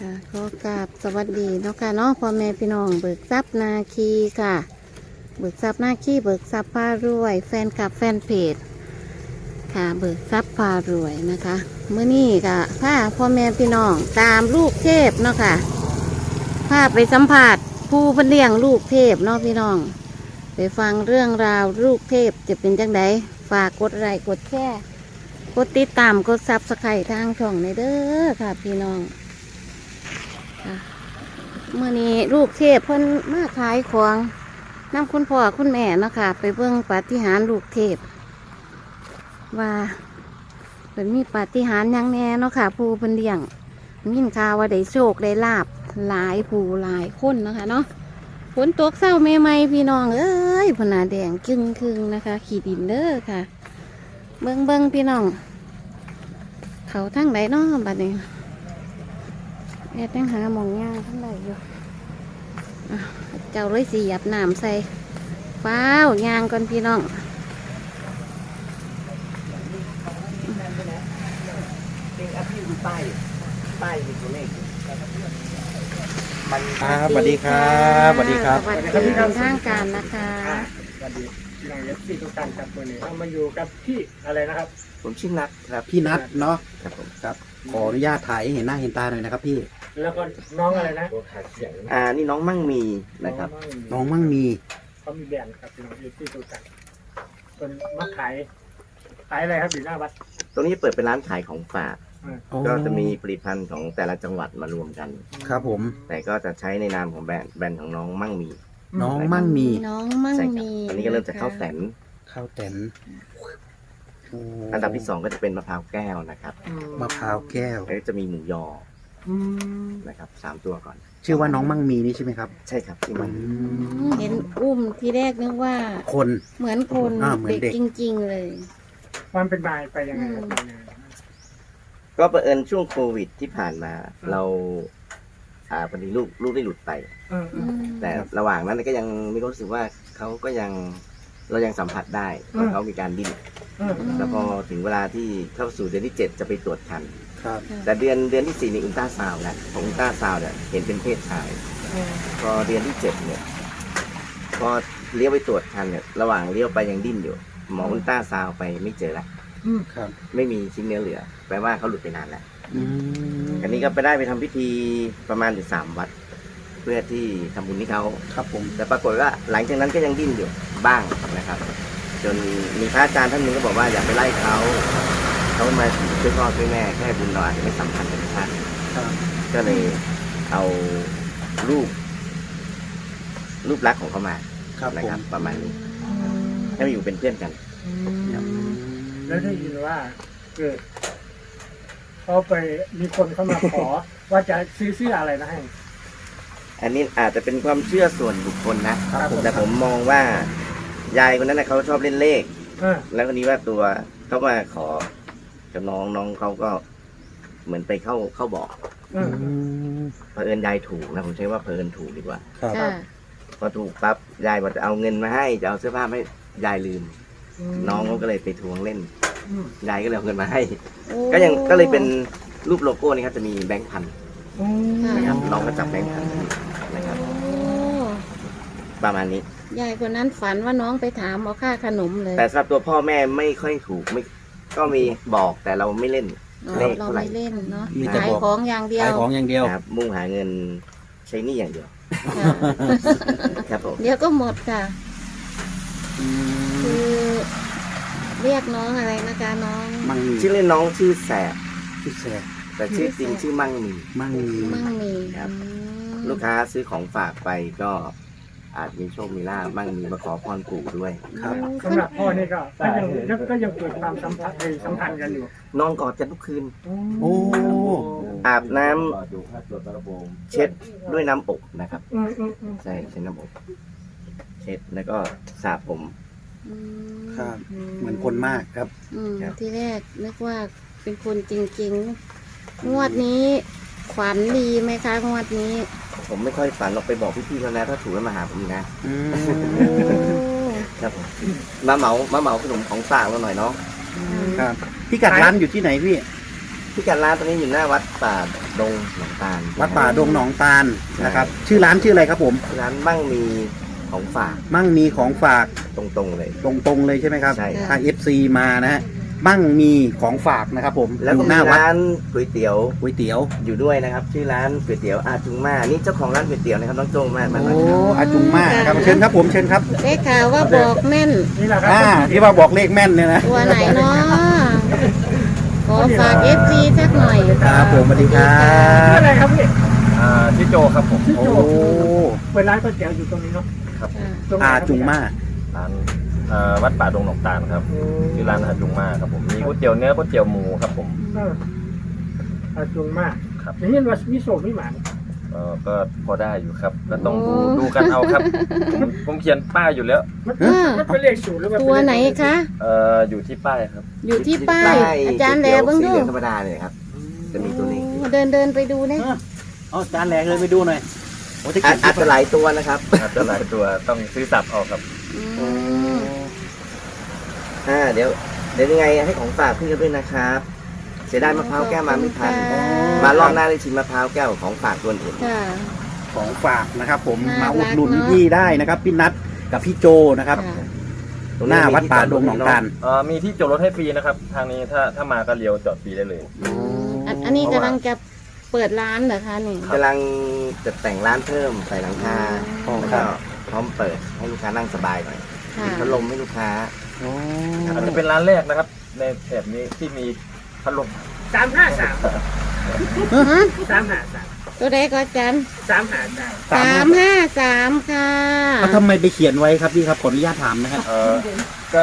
ค่ะขอกราบสวัสดีเนาะค่ะเนาะพ่อแม่พี่น้องเบิกทรัพย์นาคีค่ะ เบิกทรัพย์นาคีเบิกทรัพย์พารวย แฟนคลับแฟนเพจค่ะ เบิกทรัพย์พารวยนะคะเมื่อนี้ค่ะพาพ่อแม่พี่น้องตามลูกเทพเนาะค่ะพาไปสัมผัสผู้เพิ่นเลี้ยงลูกเทพเนาะพี่น้อง ไปฟังเรื่องราวลูกเทพจะเป็นจังไดฝากกดไลค์กดแชร์กดติดตามกดซับสไครต์ทางช่องในเด้อค่ะ พี่น้อง เมื่อนี้ลูกเทพเพิ่นมาขายของนำคุณพ่อคุณแม่เนาะค่ะไปเบิ่งปาฏิหาริย์ลูกเทพ ว่าเป็นมีปาฏิหาริย์ยังแน่เนาะค่ะผู้เพิ่นเลี้ยงยินข่าวว่าได้โชคได้ลาบหลายผู้หลายคนนะคะเนาะฝนตกเศร้าแม่ไม่พี่น้องเอ้ยพนาแดงจึงคึงนะคะ ขีดินเด้อค่ะ เบิ้งเบิ้งพี่น้อง เขาทั้งไหนเนาะบัดนี้ แอบยังหาหมองย่างทั้งไหนอยู่อะเจ้าเลยสีหยับน้ำใส่ฟ้าวย่างก่อนพี่น้องเป็นแอปที่ดูป้ายป้ายมีตัวเลขอยู่มันครับสวัสดีครับสวัสดีครับสวัสดีเป็นทางการนะคะสวัสดีพี่น้องเอฟซีทุกท่านครับวันนี้เรามาอยู่กับพี่อะไรนะครับ ผมชื่อนัทครับพี่นัทเนาะครับผมครับขออนุญาตถ่ายให้เห็นหน้าเห็นตาหน่อยนะครับพี่ แล้วก็น้องอะไรนะอ่านี่น้องมั่งมีนะครับ น้องมั่งมีเขามีแบรนด์ครับพี่น้องเอฟซีทุกท่านเป็นมาขายขายอะไรครับอยู่หน้าวัดตรงนี้เปิดเป็นร้านขายของฝากโอ้ก็จะมีผลิตภัณฑ์ของแต่ละจังหวัดมารวมกัน ครับผม แต่ก็จะใช้ในนามของแบรนด์แบรนด์ของน้องมั่งมี น้องมั่งมี น้องมั่งใช่ครับมีอันนี้ก็เริ่มจากข้าวแตนข้าวแตนโอันดับที่สองก็จะเป็นมะพร้าวแก้วนะครับ มะพร้าวแก้วแล้วก็จะมีหมูยอ อืมนะครับสามตัวก่อนชื่อว่าน้องมั่งมีนี่ใช่ไหมครับใช่ครับที่มันอืมเห็นอุ้มที่แรกนึกว่า คน เหมือนคนอ่าเหมือนเด็ก จริง ๆ เลย ความเป็นมาไปยังไงครับอืมก็เผอิญช่วงโควิดที่ผ่านมา เราอ่าพอดีลูกลูกได้หลุดไป เออเออือ มแต่ระหว่างนั้นก็ยังมีความรู้สึกว่าเขาก็ยังเรายังสัมผัสได้ว่าอืมเขามีการดิ้นเออ แล้วพอถึงเวลาที่เข้าสู่เดือนที่เจ็ดจะไปตรวจคัน ครับ แต่เดือนเดือนที่สี่นี่อุลตราซาวน์แล้วของอุลตราซาวน์เนี่ยเห็นเป็นเพศชายเออพอเดือนที่เจ็ดเนี่ย พอเลี้ยวไปตรวจคันเนี่ยระหว่างเลี้ยวไปยังดิ้นอยู่ หมออุลตราซาวน์ไปไม่เจอละอืมครับ ไม่มีชิ้นเนื้อเหลือ แปลว่าเขาหลุดไปนานแล้วอืมอันนี้ก็ไปได้ไปทำพิธีประมาณถึงสามวัด เพื่อที่ทำบุญให้เขาครับผมแต่ปรากฏว่าหลังจากนั้นก็ยังดิ้นอยู่บ้างนะครับ จนมีพระอาจารย์ท่านหนึ่งก็บอกว่าอย่าไปไล่เขาเขามาช่วยพ่อช่วยแม่แค่บุญเราอาจจะไม่สัมพันธ์กับท่านครับก็เลยเอารูป รูปลักษณ์ของเขามาครับนะผครับ มประมาณนี้ให้มาอยู่เป็นเพื่อนกันอือืมมแล้วได้ยินว่าเกิดเขาไปมีคนเข้ามาขอ ว่าจะซื้อเสื้ออะไรนะให้ อันนี้อาจจะเป็นความเชื่อส่วนบุคคลนะครับผม แต่ผมมองว่า ยายคนนั้นนะเขาชอบเล่นเลขเออแล้วคนนี้ว่าตัวเขามาขอกับน้องน้องเขาก็เหมือนไปเข้าเข้าบอกเอออืมเผอิญยายถูกนะผมใช้ว่าเผอิญถูกดีกว่า ครับค่ะพอถูกปั๊บยายบอกจะเอาเงินมาให้จะเอาเสื้อผ้าให้ยายลืม น้องเขาก็เลยไปทวงเล่นอืม ยายก็เลยเอาเงินมาให้โอ้ก็ยังก็เลยเป็นรูปโลโก้นี่ครับจะมีแบงค์พันอืม นะครับน้องก็จับแบงค์พันนะครับโอ้ ประมาณนี้ ยายคนนั้นฝันว่าน้องไปถามเอาค่าขนมเลยแต่สำหรับตัวพ่อแม่ไม่ค่อยถูกไม่ก็มีบอกแต่เราไม่เล่น เนาะเลขเราเท่าไหร่ ไม่เล่นเนาะมีแต่ขายบอก ของอย่างเดียขายวของอย่างเดียว นะครับมุ่งหาเงินใช้หนี่อย่างเดียวค่ะครับผม เดี๋ยวก็หมดค่ะอืคืมอเรียกน้องอะไรนะคะน้อง มั่งมีชื่อเล่นน้องชื่อแสบพี่แสบแต่ชื่อจริงชื่อมั่งมี มั่งมีมั่งมีครับ อืมลูกค้าซื้อของฝากไปก็ อาจมีโชคมีลาภมั่งมีมาขอพรปู่ด้วย ครับสำหรับพ่อนี่ก็ก็ยังยังก็ยังเกิดความสัมพันธ์เอ่อสัมพันธ์กันอยู่นอนกอดกันทุกคืน โอ้อาบน้ำเช็ดด้วยน้ำอบนะครับ อืมอืมอืมใช่ใช้น้ำอบเช็ดแล้วก็สระผม อืมครับเหมือนคนมากครับ อืมครับ ที่แรกนึกว่าเป็นคนจริงๆงวดนี้ ฝันดีไหมคะงวดนี้ผมไม่ค่อยฝันหรอกไปบอกพี่ๆเขานะถ้าถูกแล้วมาหาผมอีกนะ อืม โอ้ครับผมมาเหมามาเหมาขนมของฝากเราหน่อยเนาะครับ พี่กัดร้านอยู่ที่ไหนพี่ พี่กัดร้านตอนนี้อยู่หน้าวัดป่าดงหนองตาลวัดป่าดงหนองตาลนะครับ ชื่อร้านชื่ออะไรครับผม ร้านมั่งมีของฝากมั่งมีของฝากตรงๆเลย ตรงๆเลยใช่ไหมครับใช่ครับ ถ้า FC มานะฮะ มั่งมีของฝากนะครับผมแล้วอก็ยู่หมีน้าวัดร้านก๋วยเตี๋ยวก๋วยเตี๋ยวอยู่ด้วยนะครับ ชื่อร้านก๋วยเตี๋ยวอาจุงมานี่เจ้าของร้านก๋วยเตี๋ยวนะครับน้องโจ้งมากมาโอ้หน่อยครับอาจุงมากครับเชิญครับผมเชิญครับได้ข่าวว่าบอกแม่นนี่แหละครัอ่าที่ว่าบอกเลขแม่นเนี่ยนะตัวไหนเนาะขอฝากเอฟซีสักหน่อยครับผมสวัสดีครัชื่อบอะไรครับพี่อ่าที่โจครับผมชื่อโอ้โจเปิดร้านก๋วยเตี๋ยวอยู่ตรงนี้เนาะครับค่ะตรงไหนอาครับจุงมาร้าน เอ่อวัดป่าดงหนองตาลครับชื่อร้านอาจุงมาครับผมมีก๋วยเตี๋ยวเนื้อก๋วยเตี๋ยวหมูครับผม เอออาจุงมากครับอย่างนี้ว่ามีโศกมีหมานเอ่อก็พอได้อยู่ครับก็ต้องดูดูกันเอาครับผมผมเขียนป้ายอยู่แล้ว มันอ่ามันเป็นเลขศูนย์หรือว่าเป็ตัวเลขไหนคะ เอ่ออยู่ที่ป้ายครับ อยู่ที่ป้าย อาจารย์แหลเบิ้งสีดูเหลืองธรรมดาเนี่ยครับ จะมีตัวนี้โอ้เดินเดินไปดูเนี่ยเอาจานแหลกเลยไปดูหน่อยโอ้ที่อาเขีจยนอาจจะหลายตัวนะครับอาจจะหลายตัวต้องซื้อสับเอาครับ อืม อ่าเดี๋ยวเดี๋ยวยังไงให้ของฝากพี่กันด้วยนะครับ เสียดายมะพร้าวแก้วมาไม่ทันมารอบหน้าได้ชิมมะพร้าวแก้วของฝากตัวอื่น ค่ะ ของฝากนะครับ ผมน่ามารักอุดหนุนเนอะ พี่ได้นะครับพี่นัทกับพี่โจนะครับ ค่ะตรงหน้าวัดป่าดงหนองตาล เอ่อมีที่จอดรถให้ฟรีนะครับ ทางนี้ถ้าถ้ามาก็เลี้ยวจอดฟรีได้เลยอืมอันอันนี้กำลังจะเปิดร้านเหรอคะนี่กำลังจะแต่งร้านเพิ่มใส่หลังคาอ๋อ แล้วครัก็บพร้อมเปิดให้ลูกค้านั่งสบายหน่อยค่ะ มีพัดลมให้ลูกค้า โอ้อาจจะเป็นร้านแรกนะครับ ในแถบนี้ที่มีพัดลมสามห้าสามฮะสามห้าสามตัวใดก็อาจารย์สามห้าสามสามสามห้าสามค่ะเอาทำไมไปเขียนไว้ครับพี่ครับขออนุญาตถามนะครับ เอ่อก็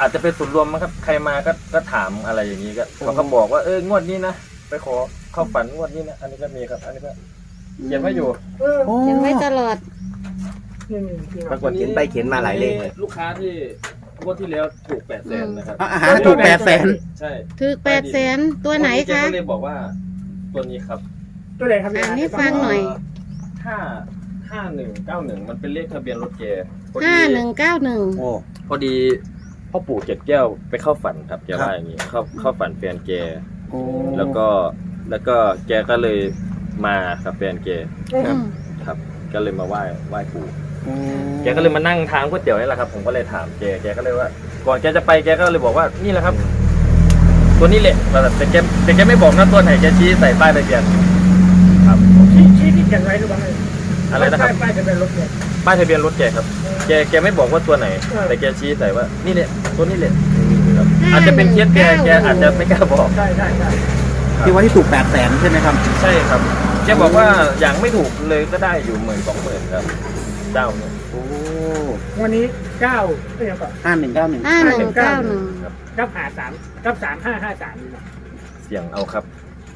อาจจะเป็นส่วนย์รวมมั้งครับ ใครมาก็ก็ถามอะไรอย่างนี้ก็เขาก็บอกว่าเอองวดนี้นะไปขอเข้าฝันงวดนี้นะอันนี้ก็มีครับ อันนี้ก็เขียนไว้อยู่เออโอ้ยังไม่ตลอดนี่นี่ที่ปรากฏเขียนไปเขียนมาหลายเลขเลย ลูกค้าที่ งวดที่แล้วถูกแปดแสนนะครับอะอาหารถูกแปดแสนใช่ถือแปดแสนตัวไหนแกคะ ก็เลยบอกว่า ตัวนี้ครับตัวไหนครับพี่อ่านให้ฟังหน่อย ห้าห้าหนึ่งเก้าหนึ่งมันเป็นเลขทะเบียนรถแกพอดีห้าหนึ่งเก้าหนึ่งโอ้ พอดีพ่อปู่เจ็ดแก้วไปเข้าฝันครับแกว่าอย่างนี้เข้าเข้าฝันแฟนแกโอ้แล้วก็แล้วก็แกก็เลยมากับแฟนแกอืมครับ ก็เลยมาไหว้ไหว้ปู่ โอ้แกก็เลยมานั่งทานก๋วยเตี๋ยวนี่แหละครับ ผมก็เลยถามแกแกก็เลยว่า ก่อนแกจะไปแกก็เลยบอกว่านี่แหละครับ ตัวนี้แหละแต่แกแต่แกไม่บอกนะตัวไหนแกชี้ใส่ป้ายทะเบียนครับชี้ชี้ที่เขียนไว้หรือว่าไงอะไรนะครับป้ายจะเป็นรถเนี่ย ป้ายทะเบียนรถแกครับ แกแกไม่บอกว่าตัวไหน เออ แต่แกชี้ใส่ว่านี่แหละตัวนี้แหละครับอาจจะเป็นเคสแกแกอาจจะไม่กล้าบอก ใช่ใช่ใช่ที่ว่าที่ถูกแปดแสนใช่ไหมครับ ใช่ครับแกบอกว่าอย่างไม่ถูกเลยก็ได้อยู่หมื่นสองหมื่นครับ เจ้าเนี่ยโอ้วันนี้เก้าเอ้ยก่อนห้าหนึ่งเก้าหนึ่งห้าหนึ่งเก้าหนึ่งเก้าหาสามเก้าสามห้าห้าสามนี่นะเสี่ยงเอาครับ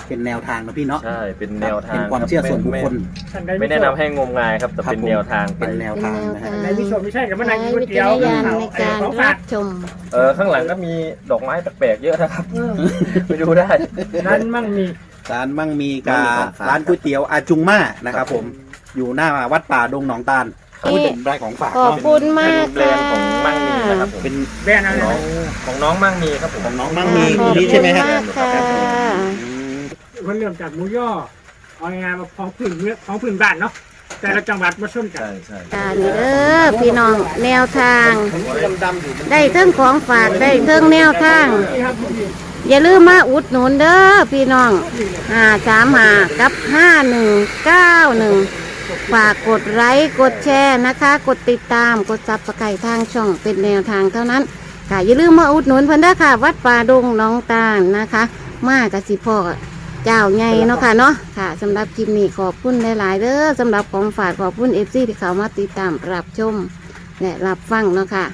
เป็นแนวทางนะพี่เนาะ ใช่ เป็นแนวทางเป็นความเชื่อส่วนบุคคลท่านใดไม่ไม่แนะนำให้งมงายครับ แต่ครับเป็นผมแนวทางไปเป็นแนวทางนะฮะในวิชมไม่ใช่กับใช้มันนั่งกินก๋วยวิเตี๋จายวรณญาณเขาในไอ้การของรัฝากบชม เออ ข้างหลังก็มีดอกไม้แปลกๆเยอะนะครับเออไปดูได้นั่นมั่งมีร้านมั่งมีกามั่งมีของฝากร้านก๋วยเตี๋ยวอาจุงมานะครับผม อยู่หน้าวัดป่าดงหนองตาลเอ๊ะ พูดถึงได้ของฝากขอบเนาะคุณมากเป็นแบรค่ะนด์ของมั่งมีนะครับผมเป็นแบรนด์อะไรน้องนะของน้องมั่งมีครับผมของน้องมั่งมีขอบนี่ใช่ไหมฮะคุณากค่ะอืมมันเริ่มจากหมูย่อเอางานมาของพื้นเมืองของพื้นบ้านเนาะแต่ละจังหวัดมาชนกัน ใช่ใช่การเด้อพี่น้องแนวทางดำๆอยู่ได้เทิงของฝากได้เทิงแนวทาง นี่ครับพี่อย่าลืมมาอุดหนุนเด้อพี่น้องห้าสามห้ากับห้าหนึ่งเก้าหนึ่ง ฝากกดไลค์กดแชร์นะคะ กดติดตามกดซับสไครต์ทางช่องเป็นแนวทางเท่านั้น ค่ะอย่าลืมมาอุดหนุนเพิ่นเด้อค่ะ วัดป่าดงน้องตาลนะคะ มากกับสิพ่อเจ้าใหญ่เนาะค่ะเนาะค่ะสำหรับคลิปนี้ขอบคุณหลายๆเด้อสำหรับของฝากขอบคุณเอฟซีที่เขามาติดตามรับชม และรับฟังเนาะค่ะ